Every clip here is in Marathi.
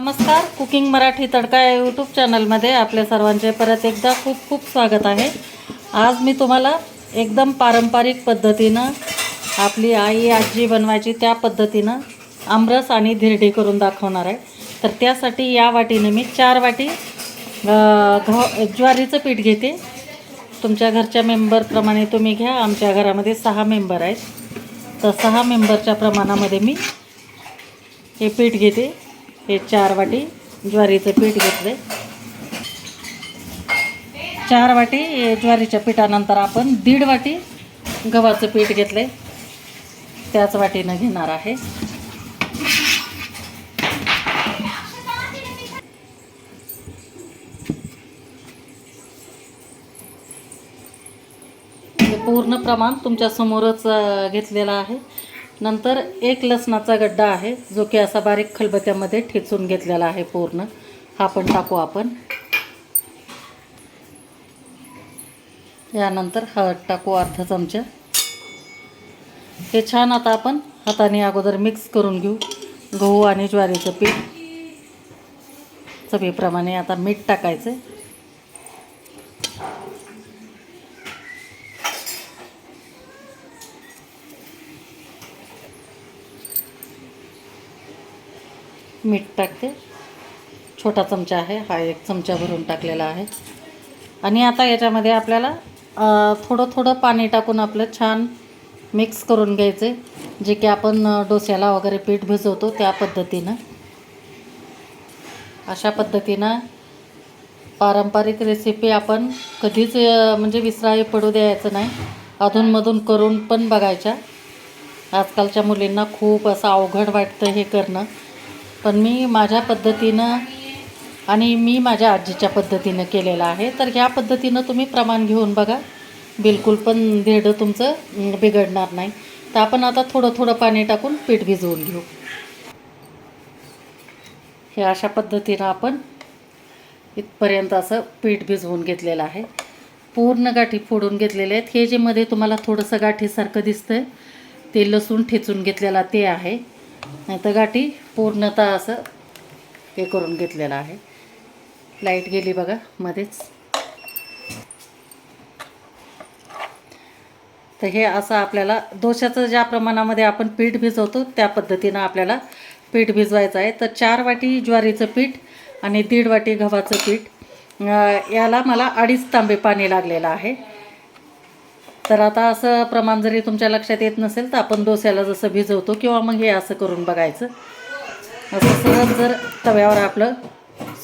नमस्कार. कुकिंग मराठी तडका या यूट्यूब चॅनलमध्ये आपल्या सर्वांचे परत एकदा खूप खूप स्वागत आहे. आज मी तुम्हाला एकदम पारंपरिक पद्धतीनं आपली आई आजी बनवायची त्या पद्धतीनं आमरस आणि धिरडी करून दाखवणार आहे. तर त्यासाठी या वाटीने मी चार वाटी घ ज्वारीचं पीठ घेते. तुमच्या घरच्या मेंबरप्रमाणे तुम्ही घ्या. आमच्या घरामध्ये सहा मेंबर आहेत. तर सहा मेंबरच्या प्रमाणामध्ये मी हे पीठ घेते. हे चार वाटी ज्वारीचं पीठ घेतले चार वाटी ज्वारीच्या पिठानंतर आपण दीड वाटी गव्हाचं पीठ घेतले त्याच वाटीनं घेणार आहे. हे पूर्ण प्रमाण तुमच्यासमोरच घेतलेलं आहे. नंतर एक लसणाचा गड्डा आहे जो की असा बारीक खलबत्यामध्ये ठेचून घेतलेला आहे पूर्ण. हा पण टाकू आपण. यानंतर हळद टाकू अर्धा चमचा. हे छान आता आपण हाताने अगोदर मिक्स करून घेऊ. गहू आणि ज्वारीचं पीठ. चवीप्रमाणे आता मीठ टाकायचं मीठ टाकते. छोटा चमचा आहे. हा एक चमचा भरून टाकलेला आहे. आणि आता याच्यामध्ये आपल्याला थोडं थोडं पाणी टाकून आपलं छान मिक्स करून घ्यायचे. जे की आपण डोस्याला वगैरे पीठ भिजवतो त्या पद्धतीनं. अशा पद्धतीनं पारंपरिक रेसिपी आपण कधीच म्हणजे विसराळी पडू द्यायचं नाही. अधूनमधून करून पण बघायच्या. आजकालच्या मुलींना खूप असं अवघड वाटतं हे करणं. पण मी माझ्या पद्धतीनं आणि मी माझ्या आजीच्या पद्धतीनं केलेलं आहे. तर ह्या पद्धतीनं तुम्ही प्रमाण घेऊन बघा. बिलकुल पण धेडं तुमचं बिघडणार नाही. तर आपण आता थोडं थोडं पाणी टाकून पीठ भिजवून घेऊ. हे अशा पद्धतीनं आपण इथपर्यंत असं पीठ भिजवून घेतलेलं आहे. पूर्ण गाठी फोडून घेतलेले आहेत. हे जे मध्ये तुम्हाला थोडंसं गाठीसारखं दिसतंय ते लसूण ठेचून घेतलेला ते आहे. नाही तर गाठी पूर्णतः असं हे करून घेतलेलं आहे. लाइट गेली बघा मध्येच. तर हे असं आपल्याला दोशाचं ज्या प्रमाणामध्ये आपण पीठ भिजवतो त्या पद्धतीनं आपल्याला पीठ भिजवायचं आहे. तर चार वाटी ज्वारीचं पीठ आणि दीड वाटी गव्हाचं पीठ. याला मला अडीच तांबे पाणी लागलेलं आहे. तर आता असं प्रमाण जरी तुमच्या लक्षात येत नसेल तर आपण डोस्याला जसं भिजवतो किंवा मग हे असं करून बघायचं. असं सहज जर तव्यावर आपलं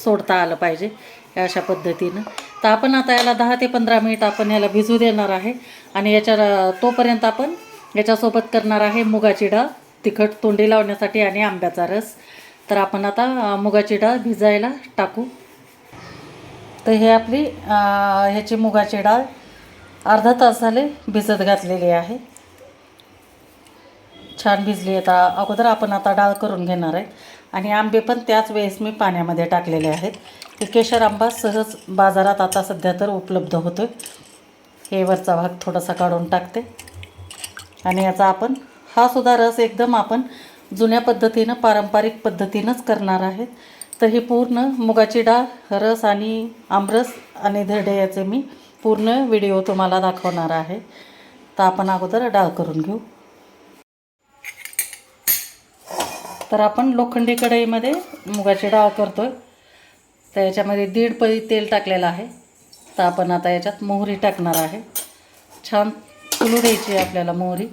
सोडता आलं पाहिजे या अशा पद्धतीनं. तर आपण आता याला दहा ते पंधरा मिनिट आपण याला भिजू देणार आहे आणि याच्या तोपर्यंत आपण याच्यासोबत करणार आहे मुगाची डाळ तिखट तोंडी लावण्यासाठी आणि आंब्याचा रस. तर आपण आता मुगाची डाळ भिजायला टाकू. तर हे आपली ह्याची मुगाची डाळ अर्धा तास झाले भिजत घातलेली आहे. छान भिजली आता अगोदर आपण आता डाळ करून घेणार आहे. आणि आंबे पण त्याच वेळेस मी पाण्यामध्ये टाकलेले आहेत. हे केशर आंबा सहज बाजारात आता सध्या तर उपलब्ध होतो हे वरचा भाग थोडासा काढून टाकते. आणि याचा आपण हा सुद्धा रस एकदम आपण जुन्या पद्धतीनं पारंपरिक पद्धतीनंच करणार आहेत तर ही पूर्ण मुगाची डाळ रस आणि आमरस आणि धडे याचे मी पूर्ण व्हिडिओ तुम्हाला दाखवणार आहे. तर आपण अगोदर डाळ करून घेऊ. तर आपण लोखंडी कढईमध्ये मुगाची डाळ करतो आहे तर याच्यामध्ये दीड पळी तेल टाकलेलं आहे. तर आपण आता याच्यात मोहरी टाकणार आहे. छान फुलू द्यायची आहे आपल्याला मोहरी.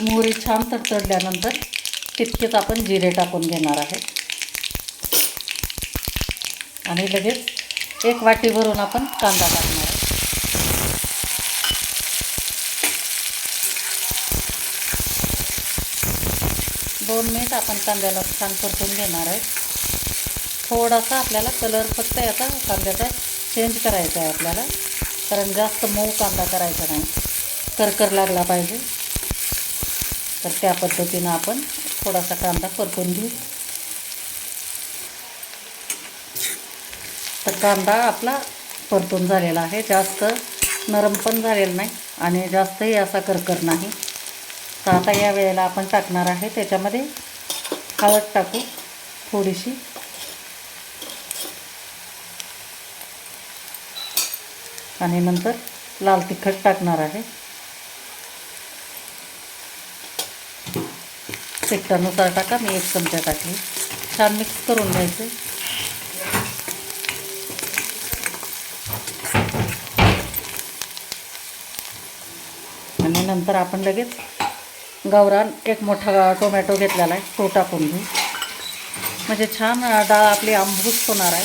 मोहरी छान तडतडल्यानंतर तितकेच आपण जिरे टाकून घेणार आहे. आणि लगेच एक वाटी भरून आपण कांदा टाकणार आहे दोन मिनिट आपण कांद्याला छान परतून घेणार आहे थोडासा आपल्याला कलर फक्त याचा कांद्याचा चेंज करायचा आहे आपल्याला. कारण जास्त मऊ कांदा करायचा नाही. करकर लागला पाहिजे. तर त्या पद्धतीनं आपण थोडासा कांदा परतून घेऊ. तर कांदा आपला परतून झालेला आहे. जास्त नरम पण झालेला नाही आणि जास्तही असा करकर नाही. तर आता या वेळेला आपण टाकणार आहे. त्याच्यामध्ये हळद टाकू थोडीशी. आणि नंतर लाल तिखट टाकणार आहे. तिखटानुसार टाका. मी एक चमचा टाकली. छान मिक्स करून घ्यायचे आणि नंतर आपण लगेच गावरान एक मोठा टोमॅटो घेतलेला आहे तो टाकून घेऊ. म्हणजे छान डाळ आपली आंबूस होणार आहे.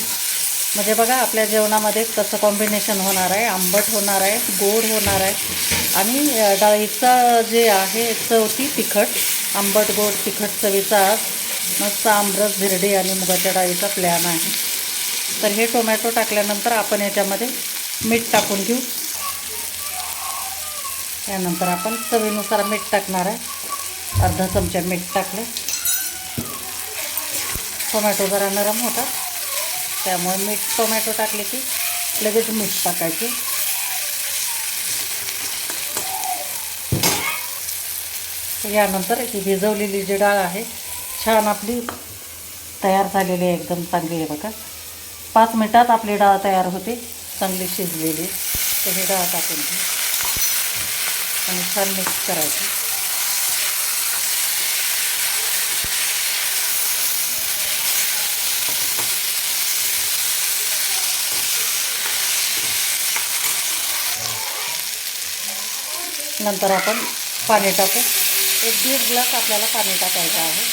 म्हणजे बघा आपल्या जेवणामध्ये कसं कॉम्बिनेशन होणार आहे. आंबट होणार आहे गोड होणार आहे. आणि डाळीचा जे आहे चव ती तिखट आंबट गोड तिखट चवीचा मस्त आमरस धिरडी आणि मुगाच्या डाळीचा प्लॅन आहे. तर हे टोमॅटो टाकल्यानंतर आपण याच्यामध्ये मीठ टाकून घेऊ. त्यानंतर आपण चवीनुसार मीठ टाकणार आहे. अर्धा चमचा मीठ टाकलं टोमॅटो जरा नरम होता त्यामुळे मीठ टोमॅटो टाकले की लगेच मीठ टाकायचे. यानंतर ही भिजवलेली जी डाळ आहे छान आपली तयार झालेली आहे एकदम चांगली आहे बघा. पाच मिनटात आपली डाळ तयार होते चांगली शिजलेली तर ही डाळ टाकून घेऊ आणि छान मिक्स करायचं. नंतर आपण पाणी टाकू. एक दीड ग्लास आपल्याला पाणी टाकायचं आहे.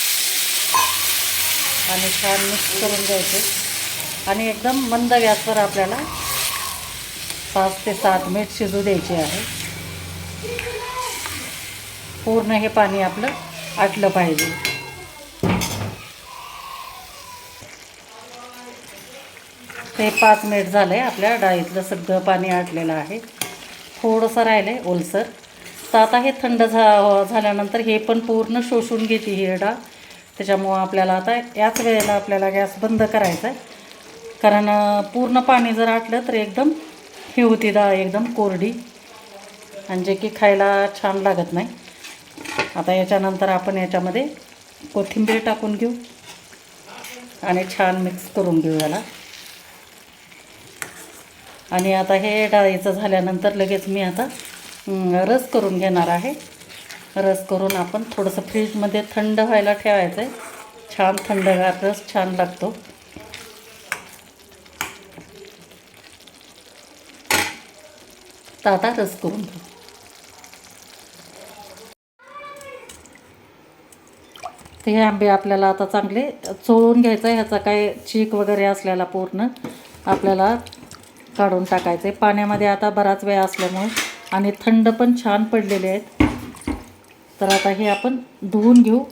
आणि छान मिक्स करून द्यायचे आणि एकदम मंद गॅसवर आपल्याला पाच ते सात मिनिट शिजू द्यायचे आहे. पूर्ण हे पाणी आपलं आटलं पाहिजे. ते पाच मिनिट झालं आहे आपल्या डाळीतलं सगळं पाणी आटलेलं आहे. थोडंसं राहिलं आहे ओलसर. तर आता हे थंड झा झाल्यानंतर हे पण पूर्ण शोषून घेते ही डाळ. त्याच्यामुळं आपल्याला आता याच वेळेला आपल्याला गॅस बंद करायचा आहे. कारण पूर्ण पाणी जर आटलं तर एकदम ही होती डाळ एकदम कोरडी. आणि जे की खायला छान लागत नाही. आता याच्यानंतर आपण याच्यामध्ये कोथिंबीर टाकून घेऊ. आणि छान मिक्स करून घेऊ याला. आणि आता हे डाळीचं झाल्यानंतर लगेच मी आता रस करून घेणार आहे. रस करून आपण थोडंसं फ्रीजमध्ये थंड व्हायला ठेवायचं आहे छान थंडगार रस छान लागतो. तर आता रस करून घेऊ. तर हे आंबे आपल्याला आता चांगले चोळून घ्यायचं आहे ह्याचा काय चीक वगैरे असलेला पूर्ण आपल्याला काढून टाकायचं आहे पाण्यामध्ये आता बराच वेळ असल्यामुळे आणि थंड पण छान पडलेले आहेत. तर आता हे आपण धुवून घेऊ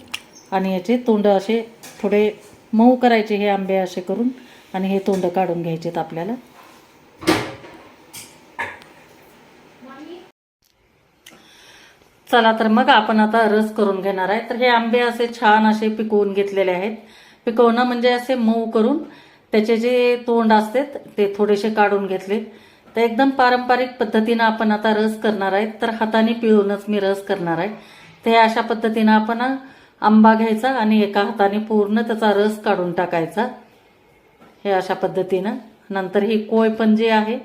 आणि याचे तोंड असे थोडे मऊ करायचे हे आंबे असे करून आणि हे तोंड काढून घ्यायचे आहेत आपल्याला. चला तर मग आपण आता रस करून घेणार आहे. तर हे आंबे असे छान असे पिकवून घेतलेले आहेत. पिकवणं म्हणजे असे मऊ करून त्याचे जे तोंड असतात ते थोडेसे काढून घेतले. तर एकदम पारंपरिक पद्धतीनं आपण आता रस करणार आहे. तर हाताने पिळूनच मी रस करणार आहे. तर हे अशा पद्धतीनं आपण आंबा घ्यायचा आणि एका हाताने पूर्ण त्याचा रस काढून टाकायचा. हे अशा पद्धतीनं. नंतर ही कोय पण जी आहे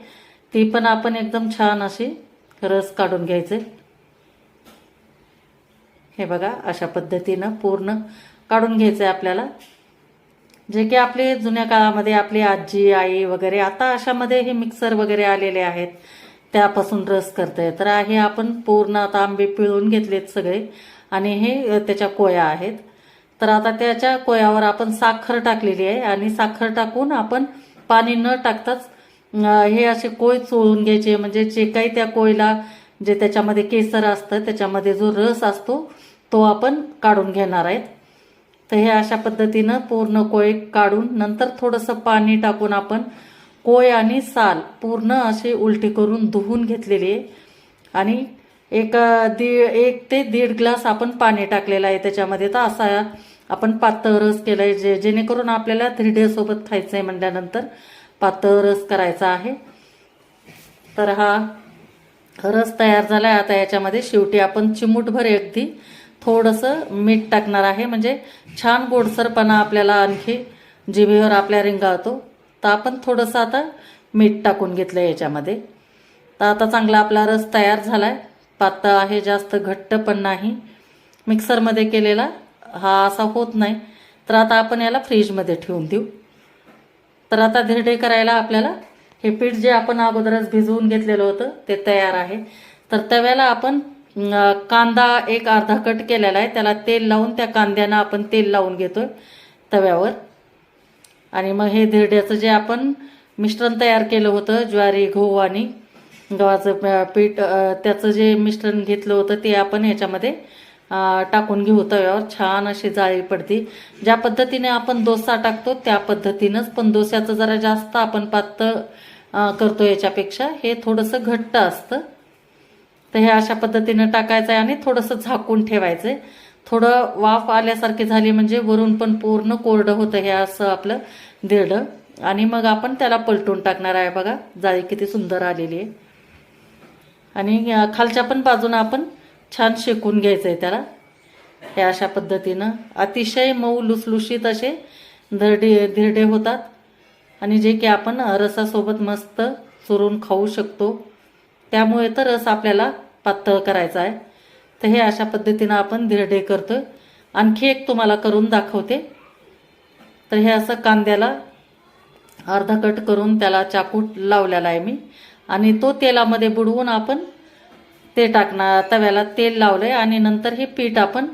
ती पण आपण एकदम छान अशी रस काढून घ्यायचे. हे बघा अशा पद्धतीनं पूर्ण काढून घ्यायचं आहे आपल्याला. जे की आपले जुन्या काळामध्ये आपली आजी आई वगैरे आता अशामध्ये हे मिक्सर वगैरे आलेले आहेत. त्यापासून रस करते तर हे आपण पूर्ण आता आंबे पिळून घेतलेत सगळे. आणि हे त्याच्या कोया आहेत. तर आता त्याच्या कोयावर आपण साखर टाकलेली आहे. आणि साखर टाकून आपण पाणी न टाकताच हे असे कोय चोळून घ्यायचे. म्हणजे जे काही त्या कोयला जे त्याच्यामध्ये केसर असतं त्याच्यामध्ये जो रस असतो तो आपण काढून घेणार आहेत. तर हे अशा पद्धतीनं पूर्ण कोय काढून नंतर थोडंसं पाणी टाकून आपण कोय आणि साल पूर्ण अशी उलटी करून धुवून घेतलेली आहे. आणि एक दीड दी एक ते दीड ग्लास आपण पाणी टाकलेलं आहे त्याच्यामध्ये. तर असा आपण पातळ रस केला आहे जे जेणेकरून आपल्याला थ्रीडेसोबत खायचं आहे म्हटल्यानंतर पातळ रस करायचा आहे. तर हा रस तयार झाला आहे आता याच्यामध्ये शेवटी आपण चिमूटभर अगदी थोडंसं मीठ टाकणार आहे. म्हणजे छान गोडसरपणा आपल्याला आणखी जिभेवर आपल्या रिंगाळतो तर आपण थोडंसं आता मीठ टाकून घेतलं याच्यामध्ये. तर आता चांगला आपला रस तयार झाला आहे पातळ आहे जास्त घट्ट पण नाही. मिक्सरमध्ये केलेला हा असा होत नाही. तर आता आपण याला फ्रीजमध्ये ठेवून देऊ. तर आता धिरडे करायला आपल्याला हे पीठ जे आपण अगोदरच भिजवून घेतलेलं होतं ते तयार आहे. तर तव्याला आपण कांदा एक अर्धा कट केलेला आहे. त्याला तेल लावून त्या कांद्यानं आपण तेल लावून घेतोय तव्यावर. आणि मग हे धिरड्याचं जे आपण मिश्रण तयार केलं होतं ज्वारी गहू आणि गव्हाचं पीठ त्याचं जे मिश्रण घेतलं होतं ते आपण ह्याच्यामध्ये टाकून घेऊ तव्यावर. छान अशी जाळी पडते. ज्या पद्धतीने आपण डोसा टाकतो त्या पद्धतीनंच. पण डोस्याचं जरा जास्त आपण पातळ करतो याच्यापेक्षा हे थोडंसं घट्ट असतं. तर हे अशा पद्धतीनं टाकायचं आहे आणि थोडंसं झाकून ठेवायचं आहे थोडं वाफ आल्यासारखी झाली म्हणजे वरून पण पूर्ण कोरडं होतं हे असं आपलं दिरडं आणि मग आपण त्याला पलटून टाकणार आहे बघा जाळी किती सुंदर आलेली आहे. आणि खालच्या पण बाजूनं आपण छान शेकून घ्यायचं आहे त्याला. हे अशा पद्धतीनं. अतिशय मऊ लुसलुशीत असे धरडे धिरडे होतात. आणि जे की आपण रसासोबत मस्त चुरून खाऊ शकतो. त्यामुळे तर रस आपल्याला पातळ करायचा आहे. तर हे अशा पद्धतीनं आपण धिरडे करतो आणखी एक तुम्हाला करून दाखवते. तर हे असं कांद्याला अर्धा कट करून त्याला चाकूट लावलेला आहे मी. आणि तो तेलामध्ये बुडवून आपण ते टाकणार तव्याला तेल लावलं आहे आणि नंतर हे पीठ आपण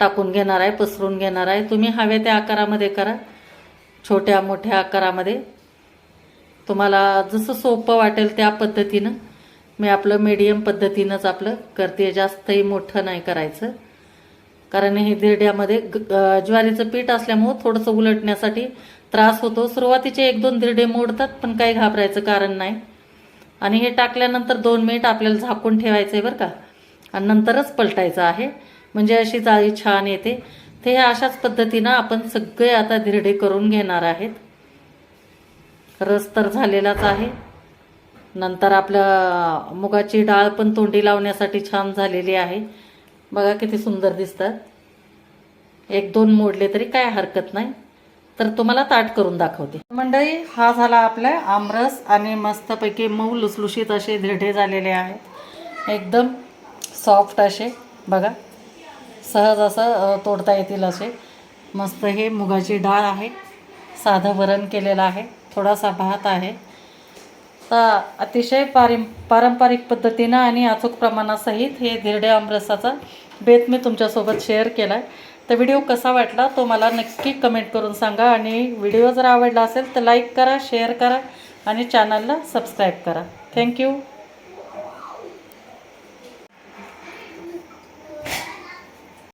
टाकून घेणार आहे पसरून घेणार आहे. तुम्ही हव्या त्या आकारामध्ये करा. छोट्या मोठ्या आकारामध्ये. तुम्हाला जसं सोपं वाटेल त्या पद्धतीनं मी आपलं मीडियम पद्धतीनंच आपलं करते. जास्तही मोठं नाही करायचं. कारण हे धिरड्यामध्ये ग- ज्वारीचं पीठ असल्यामुळं थोडंसं उलटण्यासाठी त्रास होतो. सुरुवातीचे एक दोन धिरडे मोडतात पण काही घाबरायचं कारण नाही. आणि हे टाकल्यानंतर दोन मिनिट आपल्याला झाकून ठेवायचं आहे बरं का. आणि नंतरच पलटायचं आहे. म्हणजे अशी जाळी छान येते. ते हे अशाच पद्धतीनं आपण सगळे आता धिरडे करून घेणार आहेत. रस तर झालेलाच आहे. नंतर आपल्या मुगाची डाळ पण तोंडी लावण्यासाठी छान झालेली आहे. बघा किती सुंदर दिसतात. एक दोन मोडले तरी काय हरकत नाही. तर तुम्हाला ताट करून दाखवते. मंडळी हा झाला आपला आमरस आणि मस्तपैकी मऊ लुसलुशीत असे धिरडे झालेले आहेत. एकदम सॉफ्ट असे. बघा. सहज असं तोडता येतील असे. मस्त हे मुगाची डाळ आहे. साधं वरण केलेलं आहे. थोडासा भात आहे. तर अतिशय पारं पारंपरिक पद्धतीनं आणि अचूक प्रमाणासहित हे धिरडे आमरसाचा बेत मी तुमच्यासोबत शेअर केला आहे तर व्हिडिओ कसा वाटला तो मला नक्की कमेंट करून सांगा आणि व्हिडिओ जर आवडला असेल तर लाईक करा शेअर करा आणि चॅनलला सबस्क्राईब करा. थँक्यू.